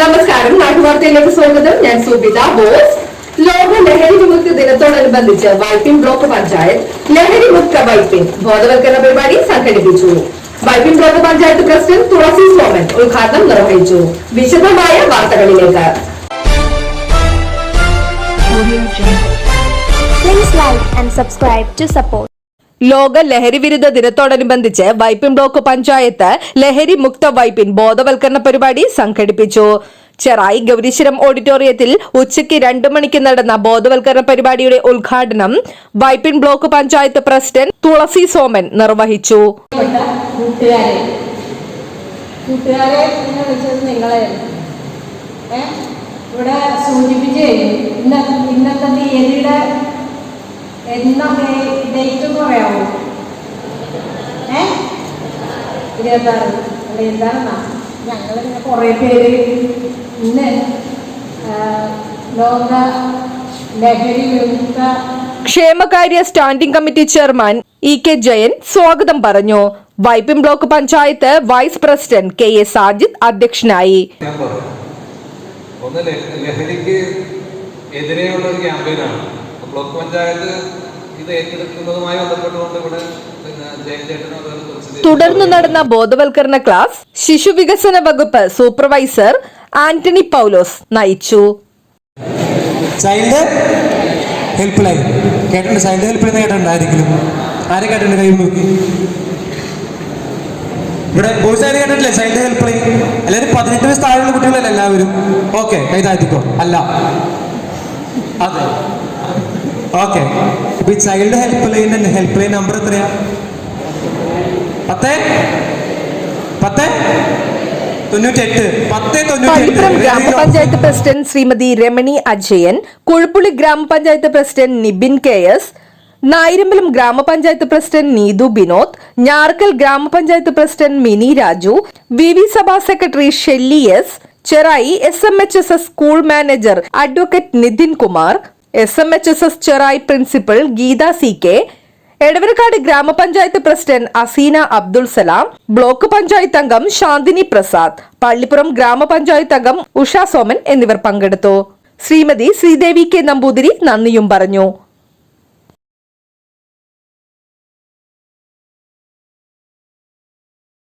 നമസ്കാരം. നാട്ടുവാർത്തയിലേക്ക് സ്വാഗതം. ഞാൻ സുബിത ബോസ്. ലോക ലഹരി വിമുക്തി ദിനത്തോടനുബന്ധിച്ച് വൈപ്പിൻ ബ്ലോക്ക് പഞ്ചായത്ത് ലഹരി മുക്ത വൈപ്പിൻ ബോധവൽക്കരണ പരിപാടി സംഘടിപ്പിച്ചു. വൈപ്പിൻ ബ്ലോക്ക് പഞ്ചായത്ത് പ്രസിഡന്റ് തുളസി സോമൻ ഉദ്ഘാടനം നിർവഹിച്ചു. വിശദമായ വാർത്തകളിലേക്ക്. Please like and subscribe to support. ലോക ലഹരി വിരുദ്ധ ദിനത്തോടനുബന്ധിച്ച് വൈപ്പിൻ ബ്ലോക്ക് പഞ്ചായത്ത് ലഹരി മുക്ത വൈപ്പിൻ ബോധവൽക്കരണ പരിപാടി സംഘടിപ്പിച്ചു. ചെറായി ഗൗരീശ്വരം ഓഡിറ്റോറിയത്തിൽ ഉച്ചയ്ക്ക് രണ്ടു മണിക്ക് നടന്ന ബോധവൽക്കരണ പരിപാടിയുടെ ഉദ്ഘാടനം വൈപ്പിൻ ബ്ലോക്ക് പഞ്ചായത്ത് പ്രസിഡന്റ് തുളസി സോമൻ നിർവഹിച്ചു. ഇവിടെ സൂചിപ്പിച്ച് ഇന്ന ഇന്നത്തെ തീയതിയുടെ എന്നാ ഡേറ്റ് എന്ന് പറയാമോ? ഏ? ഇരുപത്താറ്. അല്ല എന്താണെന്നാ? ഞങ്ങളിങ്ങനെ കുറേ പേര് ഇന്ന് ലോക ലഹരി വിമുക്ത ക്ഷേമകാര്യ standing committee chairman E K Jayan സ്വാഗതം പറഞ്ഞു. Vypin block panchayat vice president K A Sajid അധ്യക്ഷനായി. ഒന്ന് ലഹ- ലഹരിക്ക് എതിരെയുള്ള ഒരു ക്യാമ്പയിനാണ്. ബ്ലോക്ക് പഞ്ചായത്ത് ഇത് ഏറ്റെടുക്കുന്നതുമായി ബന്ധപ്പെട്ടുകൊണ്ട് ഇവിടെ പിന്നെ ജയൻ ചേട്ടനും തുടർന്ന് നടന്ന ബോധവൽക്കരണ ക്ലാസ് ശിശുവികസന വകുപ്പ് സൂപ്പർവൈസർ ആന്റണി പൗലോസ് നയിച്ചു. ചൈൽഡ് ഹെൽപ്പ് ലൈൻ കേട്ടിട്ടുണ്ട്? ചൈൽഡ് ഹെൽപ്പ് ലൈൻ കേട്ടിട്ടുണ്ട് ആരെങ്കിലും ആരെ കേട്ടിട്ടുണ്ട്? കൈ നോക്കി. ഇവിടെ ബോയ്സ് ആരും കേട്ടിട്ടില്ല? ചൈൽഡ് ഹെൽപ്പ് ലൈൻ എല്ലാവരും പതിനെട്ട് വയസ്സ് താഴെയുള്ള കുട്ടികളല്ല എല്ലാവരും? ഓക്കെ കൈ താഴ്ത്തിക്കോ. അല്ല. അതെ. ഓക്കെ ഇപ്പൊ ഈ ചൈൽഡ് ഹെൽപ്പ് ലൈനിന്റെ ഹെൽപ്പ് ലൈൻ നമ്പർ എത്രയാ? പത്ത്? പത്ത്? തൊണ്ണൂറ്റെട്ട്. ഗ്രാമപഞ്ചായത്ത് പ്രസിഡന്റ് ശ്രീമതി രമണി അജയൻ കുഴപ്പുള്ളി ഗ്രാമപഞ്ചായത്ത് president Nibin K S Nayarambalam ഗ്രാമപഞ്ചായത്ത് പ്രസിഡന്റ് നീതു ബിനോദ് ഞാർക്കൽ ഗ്രാമപഞ്ചായത്ത് president Mini Raju V V Sabha secretary Shelly S Cherai S M H S S school manager advocate Nithin Kumar S M H S S Cherai principal Geetha C K Edavanakkad ഗ്രാമപഞ്ചായത്ത് president Aseena Abdul Salam block panchayat അംഗം ശാന്തിനി പ്രസാദ് പള്ളിപ്പുറം ഗ്രാമപഞ്ചായത്ത് അംഗം ഉഷ സോമൻ എന്നിവർ പങ്കെടുത്തു. Shrimati Sridevi K Namboothiri നന്ദിയും പറഞ്ഞു.